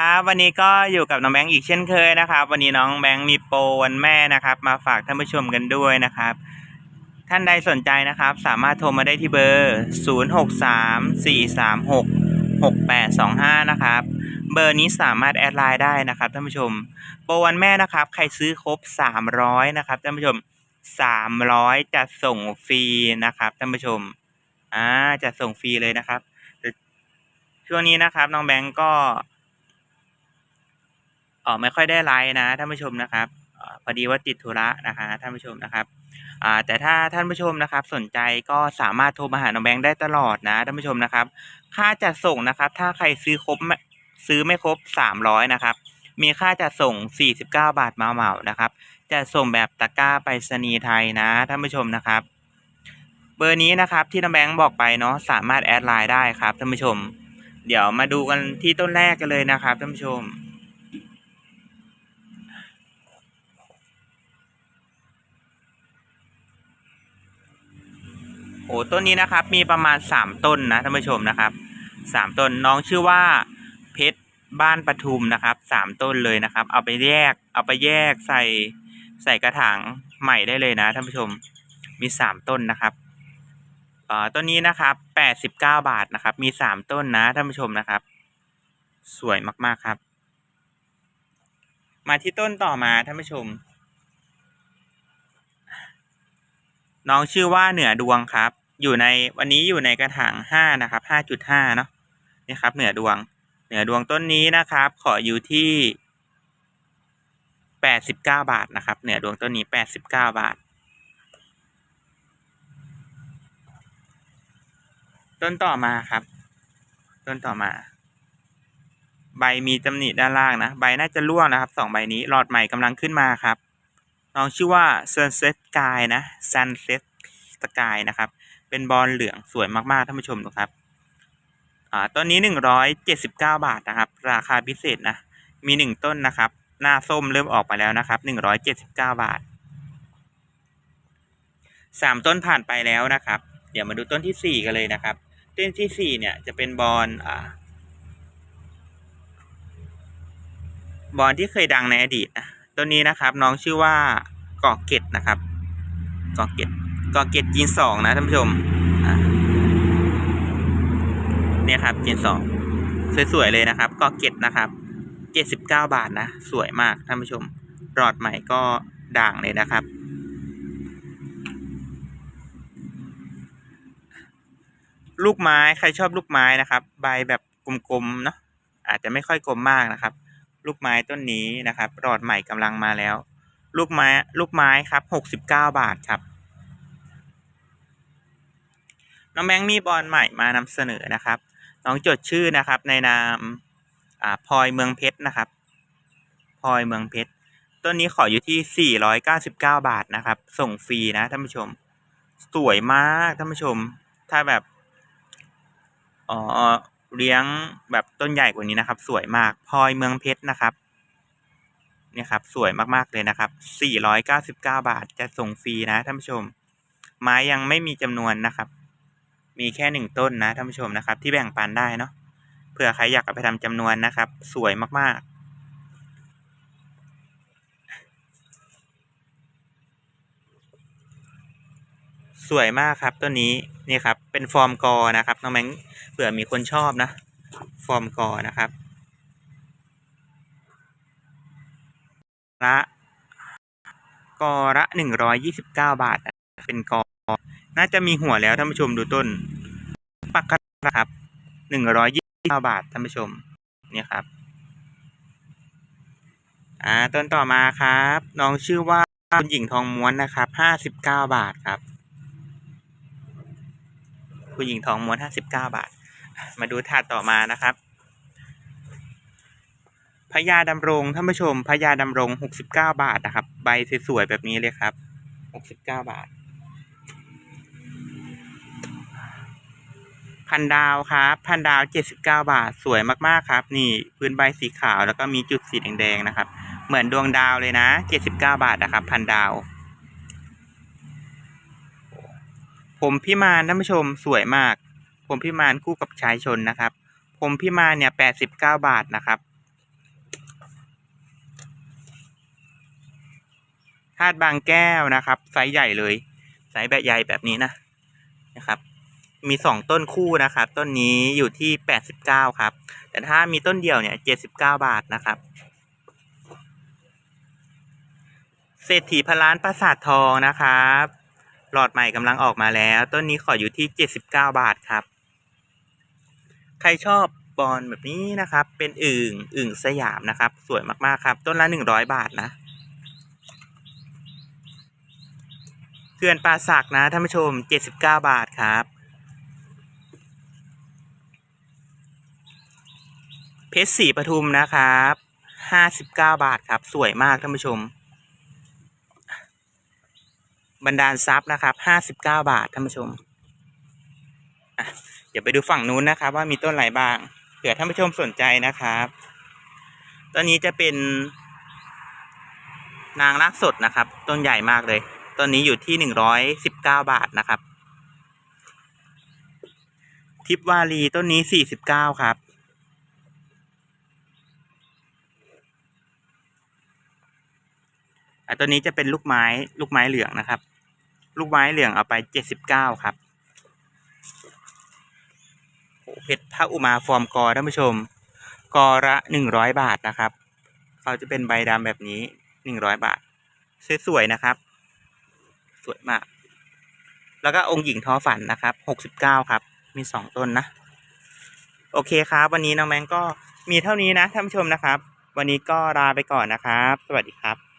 ครับวันนี้ก็อยู่กับน้องแบงค์อีกเช่นเคยนะครับ วันนี้น้องแบงค์มีโปรวันแม่นะครับ มาฝากท่านผู้ชมกันด้วยนะครับ ท่านใดสนใจนะครับ สามารถโทรมาได้ที่เบอร์ 0634366825 นะครับ เบอร์นี้สามารถแอดไลน์ได้นะครับท่านผู้ชม โปรวันแม่นะครับ ใครซื้อครบ 300 นะครับท่านผู้ชม 300จะส่งฟรีนะครับท่านผู้ชมอ่าจะส่งฟรีเลยนะครับช่วงนี้นะครับน้องแบงก์ก็ ออไม่ค่อยได้ไลน์นะท่านผู้ชมนะครับอพอดีว่าติดธุระนะคะท่านผู้ชมนะครับอ่าแต่ถ้าท่านผู้ชมนะครับ สนใจก็สามารถโทรมาหาน้องแบงค์ได้ตลอดนะท่านผู้ชมนะครับ ค่าจัดส่งนะครับ ถ้าใครซื้อครบซื้อไม่ครบสามร้อยนะครับมีค่าจัดส่งสี่สิบเก้าบาทมาเหมานะครับจะส่งแบบตะกร้าไปรษณีย์ไทยนะท่านผู้ชมนะครับ เบอร์นี้นะครับที่น้องแบงค์บอกไปเนาะสามารถแอดไลน์ได้ครับท่านผู้ชม เดี๋ยวมาดูกันที่ต้นแรกกันเลยนะครับท่านผู้ชม อ้ต้นนี้นะครับมีประมาณสามต้นนะท่านผู้ชมนะครับสามต้นน้องชื่อว่าเพชรบ้านปทุมนะครับสามต้นเลยนะครับ เอาไปแยกเอาไปแยกใส่ใส่กระถางใหม่ได้เลยนะท่านผู้ชมมีสามต้นนะครับเอ่อต้นนี้นะครับแปดสิบเก้าบาทนะครับ มีสามต้นนะท่านผู้ชมนะครับ สวยมากๆครับ มาที่ต้นต่อมาท่านผู้ชม น้องชื่อว่าเหนือดวงครับ อยู่ในวันนี้อยู่ในกระถางห้านะครับห้าจุดห้าเนาะนี่ครับ เหนือดวง เหนือดวงต้นนี้นะครับ ขออยู่ที่แปดสิบเก้าบาทนะครับ เหนือดวงต้นนี้แปดสิบเก้าบาท ต้นต่อมาครับ ต้นต่อมา ใบมีตำหนิด้านล่างนะ ใบน่าจะร่วงนะครับสองใบนี้หลอดใหม่กำลังขึ้นมาครับน้องชื่อว่า Sunset Sky นะ Sunset Sky นะครับ เป็นบอลเหลืองสวยมากๆท่านผู้ชมดูครับอ่าต้นนี้หนึ่งร้อยเจ็ดสิบเก้าบาทนะครับ ราคาพิเศษนะ มีหนึ่งต้นนะครับ หน้าส้มเริ่มออกไปแล้วนะครับหนึ่งร้อยเจ็ดสิบเก้าบาทสามต้นผ่านไปแล้วนะครับ เดี๋ยวมาดูต้นที่สี่กันเลยนะครับ ต้นที่สี่เนี่ยจะเป็นบอลอ่าบอลที่เคยดังในอดีตนะต้นนี้นะครับน้องชื่อว่าเกอกเกตนะครับเกอกเกต กอเกตจีนสองนะท่านผู้ชมเนี่ยครับจีนสองสวยๆเลยนะครับกอเกตนะครับเจ็ดสิบเก้าบาทนะ สวยมากท่านผู้ชมรอดใหม่ก็ด่างเลยนะครับ ลูกไม้ใครชอบลูกไม้นะครับ ใบแบบกลมๆเนาะอาจจะไม่ค่อยกลมมากนะครับ ลูกไม้ต้นนี้นะครับรอดใหม่กำลังมาแล้ว ลูกไม้ลูกไม้ครับหกสิบเก้าบาทครับ น้องแบงค์มีบอลใหม่มานำเสนอนะครับ น้องจดชื่อนะครับ ในนามอ่าพลอยเมืองเพชรนะครับพลอยเมืองเพชรต้นนี้ขออยู่ที่สี่ร้อยเก้าสิบเก้าบาทนะครับ ส่งฟรีนะท่านผู้ชม สวยมากท่านผู้ชม ถ้าแบบอ๋อเลี้ยงแบบต้นใหญ่กว่านี้นะครับ สวยมากพลอยเมืองเพชรนะครับเนี่ยครับ สวยมากๆเลยนะครับ 499 บาทจะส่งฟรีนะท่านผู้ชม ไม้ยังไม่มีจำนวนนะครับ มีแค่หนึ่งต้นนะท่านผู้ชมนะครับ ที่แบ่งปันได้เนาะเผื่อใครอยากเอาไปทำจำนวนนะครับ สวยมากๆ สวยมากครับต้นนี้นี่ครับ เป็นฟอร์มกอนะครับน้องแมงเผื่อมีคนชอบนะ ฟอร์มกอนะครับละกอละหนึ่งร้อยยี่สิบเก้าบาท เป็นกอ น่าจะมีหัวแล้วท่านผู้ชมดูต้น ปักกระครับหนึ่งร้อยยี่สิบห้าบาทท่านผู้ชม เนี่ยครับ อ่าต้นต่อมาครับ น้องชื่อว่าคุณหญิงทองม้วนนะครับห้าสิบเก้าบาทครับ คุณหญิงทองม้วนห้าสิบเก้าบาท มาดูถาดต่อมานะครับพญาดำรงท่านผู้ชมพญาดำรงหกสิบเก้าบาทนะครับ ใบสวยๆแบบนี้เลยครับหกสิบเก้าบาท พันดาวครับพันดาวเจ็ดสิบเก้าบาทสวยมากๆครับ นี่พื้นใบสีขาวแล้วก็มีจุดสีแดงๆนะครับ เหมือนดวงดาวเลยนะเจ็ดสิบเก้าบาทนะครับ พันดาว ผมพี่มานท่านผู้ชมสวยมาก ผมพี่มานคู่กับชายชนนะครับ ผมพี่มานเนี่ยแปดสิบเก้าบาทนะครับคาดบางแก้วนะครับไซส์ใหญ่เลยไซส์แบบใหญ่แบบนี้นะนะครับ มีสองต้นคู่นะครับ ต้นนี้อยู่ที่แปดสิบเก้าครับ แต่ถ้ามีต้นเดียวเนี่ยเจ็ดสิบเก้าบาทนะครับ เศรษฐีพันล้านปราสาททองนะครับ หลอดใหม่กำลังออกมาแล้ว ต้นนี้ขออยู่ที่เจ็ดสิบเก้าบาทครับ ใครชอบบอลแบบนี้นะครับ เป็นอึ่งอึ่งสยามนะครับ สวยมากๆครับ ต้นละหนึ่งร้อยบาทนะเขื่อนป่าสักนะท่านผู้ชมเจ็ดสิบเก้าบาทครับ เพชรสีปทุมนะครับห้าสิบเก้าบาทครับ สวยมากท่านผู้ชม บรรดาลทรัพย์นะครับห้าสิบเก้าบาทท่านผู้ชมเดี๋ยวไปดูฝั่งนู้นนะครับ ว่ามีต้นอะไรบ้างเผื่อท่านผู้ชมสนใจนะครับต้นนี้จะเป็นนางรากสดนะครับ ต้นใหญ่มากเลยต้นนี้อยู่ที่หนึ่งร้อยสิบเก้าบาทนะครับ ทิพวารีต้นนี้สี่สิบเก้าครับ อะตัวนี้จะเป็นลูกไม้ลูกไม้เหลืองนะครับ ลูกไม้เหลืองเอาไปเจ็ดสิบเก้าครับโอ้เพชรพระอุมาฟอร์มกอท่านผู้ชม กอละหนึ่งร้อยบาทนะครับเขาจะเป็นใบดำแบบนี้หนึ่งร้อยบาทสวยๆนะครับ สวยมาก แล้วก็องค์หญิงทอฝันนะครับหกสิบเก้าครับ มีสองต้นนะ โอเคครับ วันนี้น้องแมงก็มีเท่านี้นะท่านผู้ชมนะครับ วันนี้ก็ลาไปก่อนนะครับ สวัสดีครับ